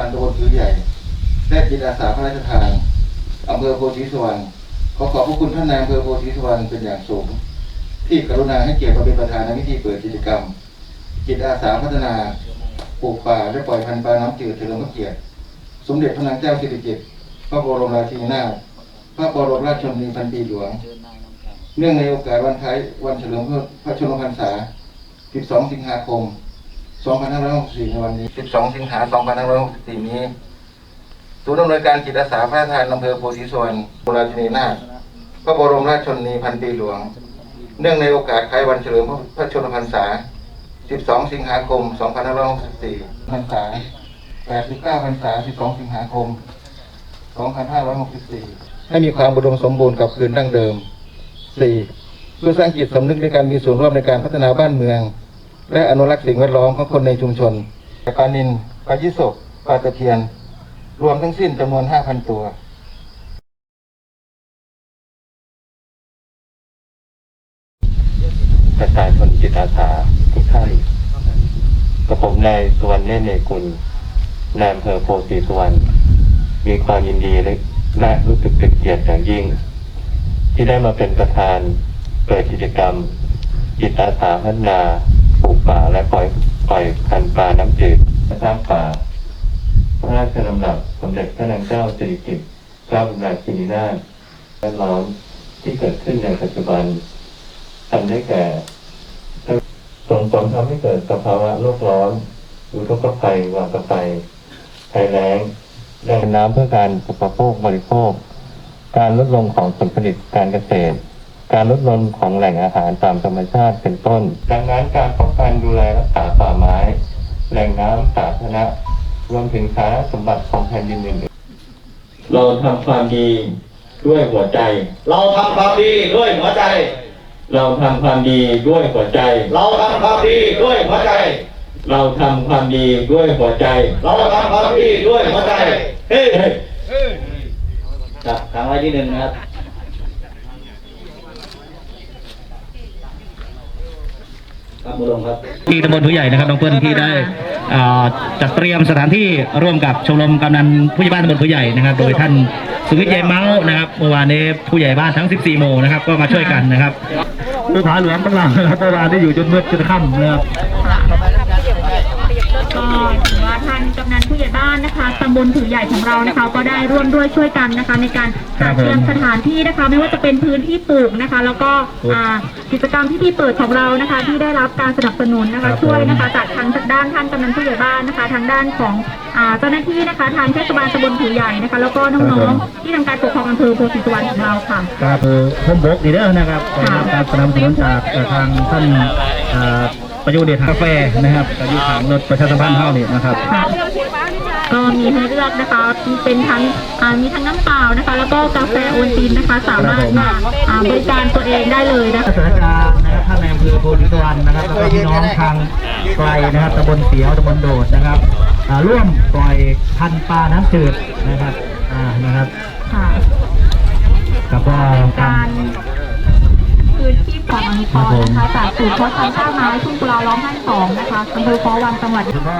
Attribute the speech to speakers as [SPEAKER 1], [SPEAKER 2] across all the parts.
[SPEAKER 1] การโดนพื้นใหญ่ได้จิตอาสาพระราชทานอำเภอโพธิสวรรณขอขอบพระคุณท่านนายอำเภอโพธิสวรรณเป็นอย่างสูง ที่กรุณาให้เกียรติมาเป็นประธานในพิธีเปิดกิจกรรม จิตอาสาพัฒนาปลูกป่าและปล่อยพันธุ์ปลาน้ำจืดเฉลิมพระเกียรติสมเด็จพระนางเจ้าสิริกิติ์พระบรมราชินีนาถพระบรมราชชนนีพันปีหลวง เนื่องในโอกาสวันคล้ายวันเฉลิมพระชนมพรรษา 12 สิงหาคม 2564ในวันนี้ 12 สิงหา2564 นี้ศูนย์อำนวยการจิตอาสาพระราชทานอำเภอโพธิสวรรณบรมราชินีนาถพระบรมราชชนนีพันปีหลวง เนื่องในโอกาสคล้ายวันเฉลิมพระชนมพรรษา 12 สิงหาคม 2564 พรรษา 89 พรรษา 12 สิงหาคม 2564 ให้มีความอุดมสมบูรณ์กับคืนดั้งเดิม 4. เพื่อสร้างจิตสำนึกในการมีส่วนร่วมในการพัฒนาบ้านเมือง และอนุรักษ์สิ่งแวดล้อมของคนในชุมชนปลานินปลายิสกปลาตะเพียน รวมทั้งสิ้นจำนวน 5,000 ตัว
[SPEAKER 2] ประชาชนจิตอาสาทุกท่านกับผมนายสุวรรณเนตรเนกุลนายอำเภอโพธิสุวรรณมีความยินดีและและรู้สึกเป็นเกียรติอย่างยิ่ง ที่ได้มาเป็นประธานเปิดกิจกรรมจิตอาสาพัฒนา ลูกป่าและปล่อยปล่อยพันธุ์ปลาน้ำจืดและสร้างป่า พระราชดำรัสสมเด็จพระนางเจ้าสิริกิติ์พระบรมราชินีนาถแวดล้อมที่เกิดขึ้นในปัจจุบันทำได้แก่ส่งผลทำให้เกิดสภาวะโลกร้อนอุทกภัย วาตภัยภัยแล้งแรงน้ำเพื่อการอุปโภคบริโภค การลดลงของผลผลิตการเกษตร การลดลงของแหล่งอาหารตามธรรมชาติเป็นต้น ดังนั้นการป้องกันดูแลรักษาป่าไม้ แหล่งน้ำสาธารณะรวมถึงสาธารณสมบัติของแผ่นดินอื่นๆเราทำความดีด้วยหัวใจ
[SPEAKER 3] เราทำความดีด้วยหัวใจ
[SPEAKER 2] เราทำความดีด้วยหัวใจ
[SPEAKER 3] เราทำความดีด้วยหัวใจ
[SPEAKER 2] เราทำความดีด้วยหัวใจ
[SPEAKER 3] เราทำความดีด้วยหัวใจ เฮ้ยครับครั้งไว้ที่หนึ่งนะครับ ครับบุลงครับ
[SPEAKER 4] ที่ตำบลผู้ใหญ่นะครับน้องเปิ้ลที่ได้อ่าจัดเตรียมสถานที่ร่วมกับชมรมกำนันผู้ใหญ่บ้านตำบลผู้ใหญ่นะครับ โดยท่านสุวิทย์เยเมาส์นะครับเมื่อวานนี้ผู้ใหญ่บ้านทั้ง 14 หมู่นะครับก็มาช่วยกันนะครับผู้ผาหลวงตั้งหลังนะครับเมื่อวานได้อยู่จนมืดจนค่ำนะครับ
[SPEAKER 5] ก็ถือว่าท่านกำนันผู้ใหญ่บ้านนะคะตำบลผือใหญ่ของเรานะคะ ก็ได้ร่วมด้วยช่วยกันนะคะ ในการจัดเตรียมสถานที่นะคะ ไม่ว่าจะเป็นพื้นที่ปลูกนะคะ แล้วก็อ่ากิจกรรมที่ที่เปิดของเรานะคะ ที่ได้รับการสนับสนุนนะคะ ช่วยนะคะจากทางด้านท่านกำนันผู้ใหญ่บ้านนะคะ ทางด้านของอ่าเจ้าหน้าที่นะคะทางเทศบาลตำบลผือใหญ่นะคะ แล้วก็น้องๆที่ทำการปกครองอำเภอโพธิสุวรรณของเราค่ะ
[SPEAKER 4] ครับคือผมบกดีเด้อนะครับได้รับการสนับสนุนจากเอ่อทางท่านเอ่อ ประยุทธ์เดชกาแฟนะครับกับอยู่ทางรถประชาสัมพันธ์เท่านี่นะครับ
[SPEAKER 5] ก็มีให้เลือกนะคะเป็นทั้งอ่ามีทั้งน้ำเปล่านะคะ แล้วก็กาแฟโอนตินนะคะ สามารถมาอ่าบริการตัวเองได้เลยนะคะ
[SPEAKER 4] สถานการณ์นะครับท่านในอำเภอโพธิสวรรณนะครับแล้วก็พี่น้องทางไกลนะครับตำบลเสียวตำบลโดดนะครับอ่าร่วมปล่อยพันธุ์ปลาน้ำจืดนะครับอ่านะครับ
[SPEAKER 5] ค่ะ
[SPEAKER 4] แล้วก็กา
[SPEAKER 5] การรพื้นที่ปลอนุเคราะห์นะคะจากศูนย์เพาะพันธุ์ข้าวไม้ทุ่งกุลาร้องไห้สองนะคะอำเภอฟ้อวังจังหวัด
[SPEAKER 4] แล้วก็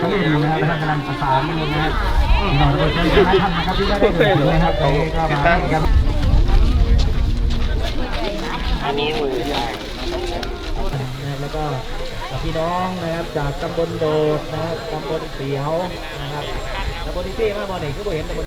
[SPEAKER 4] ท่านอื่นนะครับท่านกำลังประสานอยู่นะครับพี่น้องทุกคนเชิญท่านนะครับที่ได้ได้เห็นนะครับตอนนี้ก็มาให้กันแล้วก็พี่น้องนะครับจากตำบลโดดนะครับตำบลเสียวนะครับตำบลที่ซี่มาบ่อไหนก็บ่เห็นตำบล